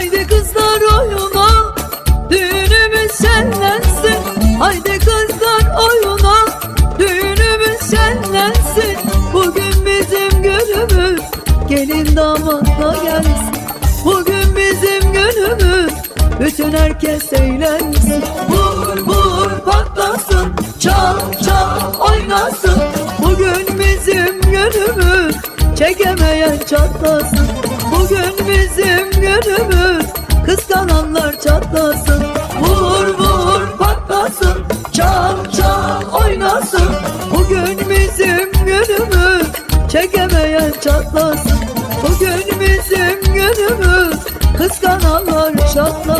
Haydi kızlar oyuna Düğünümüz şenlensin. Haydi kızlar oyuna Düğünümüz şenlensin. Bugün bizim günümüz Gelin damatla gelsin. Bugün bizim günümüz Bütün herkes eğlensin. Vur vur patlasın Çal çal oynasın. Bugün bizim günümüz Çekemeyen çatlasın Kıskananlar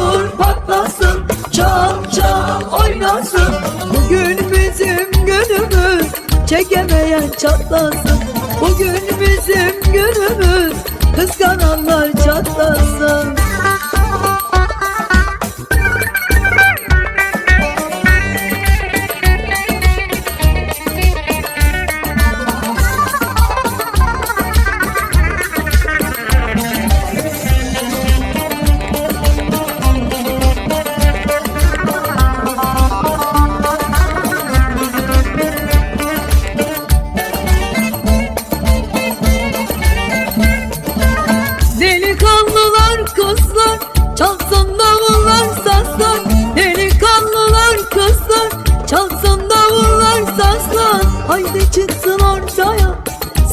vur patlasın Çal çal oynasın. Bugün bizim günümüz Çekemeyen çatlasın. Bugün bizim günümüz Kıskananlar çatlasın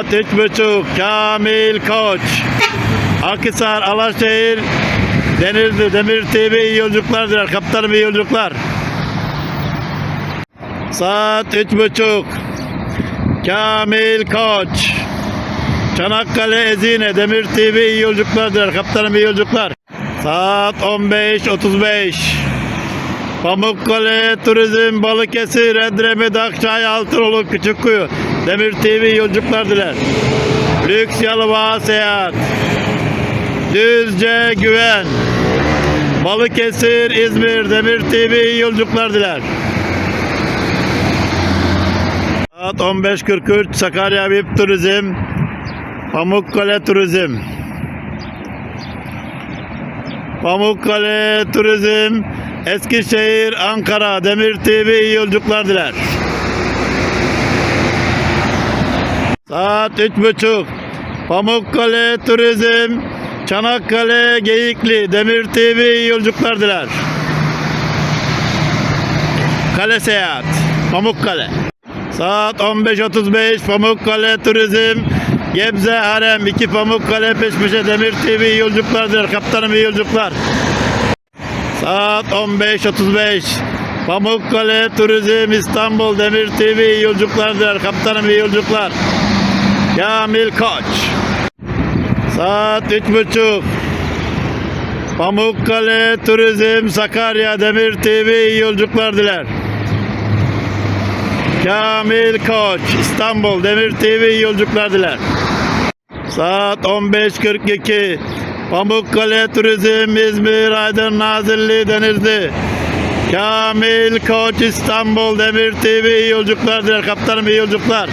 Saat üç buçuk. Kamil Koç. Akhisar Alaşehir Denizli Demir TV iyi yolculuklar diler. Kaptanım iyi yolculuklar. Saat üç buçuk. Kamil Koç. Çanakkale Ezine Demir TV iyi yolculuklar diler. Kaptanım iyi yolculuklar. Saat 15.35 Pamukkale Turizm Balıkesir Edremit Akçay Altınoluk Küçükkuyu Demir TV yolculuklar diler. Lüks Yalova Seyahat Düzce Güven Balıkesir İzmir Demir TV yolculuklar diler. Saat 15.43 Sakarya VIP Turizm Pamukkale Turizm Pamukkale Turizm Eskişehir Ankara Demir TV yolculuklar diler. Saat üç buçuk. Pamukkale Turizm, Çanakkale Geyikli, Demir TV yolculuklar diler. Kale Seyahat, Pamukkale. Saat 15.35 Pamukkale Turizm, Gebze Harem, iki Pamukkale peş peşe Demir TV yolculuklar diler. Kaptanım iyi yolculuklar. Saat 15.35 Pamukkale Turizm İstanbul Demir TV yolculuklar diler. Kaptanım iyi yolculuklar. Kamil Koç. Saat üç buçuk. Pamukkale Turizm Sakarya Demir TV iyi yolculuklar diler. Kamil Koç İstanbul Demir TV iyi yolculuklar diler. Saat 15.42 Pamukkale Turizm İzmir Aydın Nazilli Denizli Kamil Koç İstanbul Demir TV iyi yolculuklar diler. Kaptanım iyi yolculuklar.